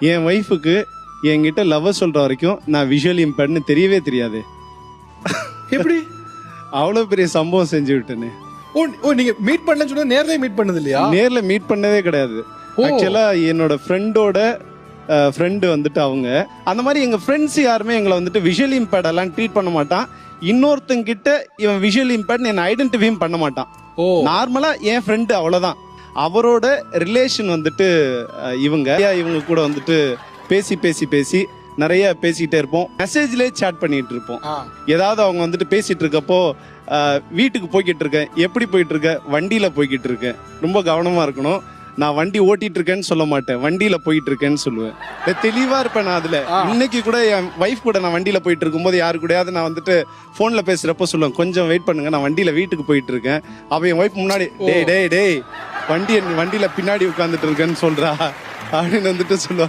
என் ஒய்ஃபுக்கு என்கிட்ட லவ் சொல்ற வரைக்கும் நான் விஷுவல் இம்பேர்ட்னு தெரியவே தெரியாது. எப்படி? அவ்வளோ பெரிய சம்பவம் செஞ்சு விட்டேனே. ஓ ஓ நீங்க மீட் பண்ணலன்னு சொன்னா நேர்லயே மீட் பண்ணது இல்லையா? நேர்ல மீட் பண்ணதே கிடையாது. ஓ. ஆக்சுவலா என்னோட ஃப்ரெண்டோட ஃப்ரெண்டு வந்துட்டு அவங்க. அந்த மாதிரி எங்க ஃப்ரெண்ட்ஸ் யாருமே எங்களை வந்துட்டு விஷுவல் இம்பேர்ட் எல்லாம் ட்ரீட் பண்ண மாட்டான். இன்னொருத்தங்க கிட்ட இவன் விஷுவல் இம்பேர்ட் என்னை ஐடென்டிஃபையும் பண்ண மாட்டான். ஓ. நார்மலா என் ஃப்ரெண்டு அவ்வளவுதான். அவரோட ரிலேஷன் வந்துட்டு இவங்க. இவங்க கூட வந்துட்டு பேசி பேசி பேசி நிறைய பேசிக்கிட்டே இருப்போம். மெசேஜ்லேயே சேட் பண்ணிட்டு இருப்போம். ஏதாவது அவங்க வந்துட்டு பேசிட்டு இருக்கப்போ வீட்டுக்கு போய்கிட்டு இருக்கேன். எப்படி போயிட்டு இருக்க? வண்டியில போய்கிட்டு இருக்கேன். ரொம்ப கவனமா இருக்கணும். நான் வண்டி ஓட்டிட்டு இருக்கேன்னு சொல்ல மாட்டேன். வண்டியில போயிட்டு இருக்கேன்னு சொல்லுவேன். தெளிவா இருப்பேன் நான் அதுல. இன்னைக்கு கூட என் வைஃப் கூட நான் வண்டியில போயிட்டு இருக்கும்போது யாரு கூடயாவது நான் வந்துட்டு போன்ல பேசுறப்போ சொல்லுவேன் கொஞ்சம் வெயிட் பண்ணுங்க. நான் வண்டியில வீட்டுக்கு போயிட்டு இருக்கேன். அப்ப என் ஒய்ஃப் முன்னாடி டேய் டேய் டேய் வண்டி வண்டியில பின்னாடி உட்காந்துட்டு இருக்கேன்னு சொல்றா அப்படின்னு வந்துட்டு சொல்லுவா.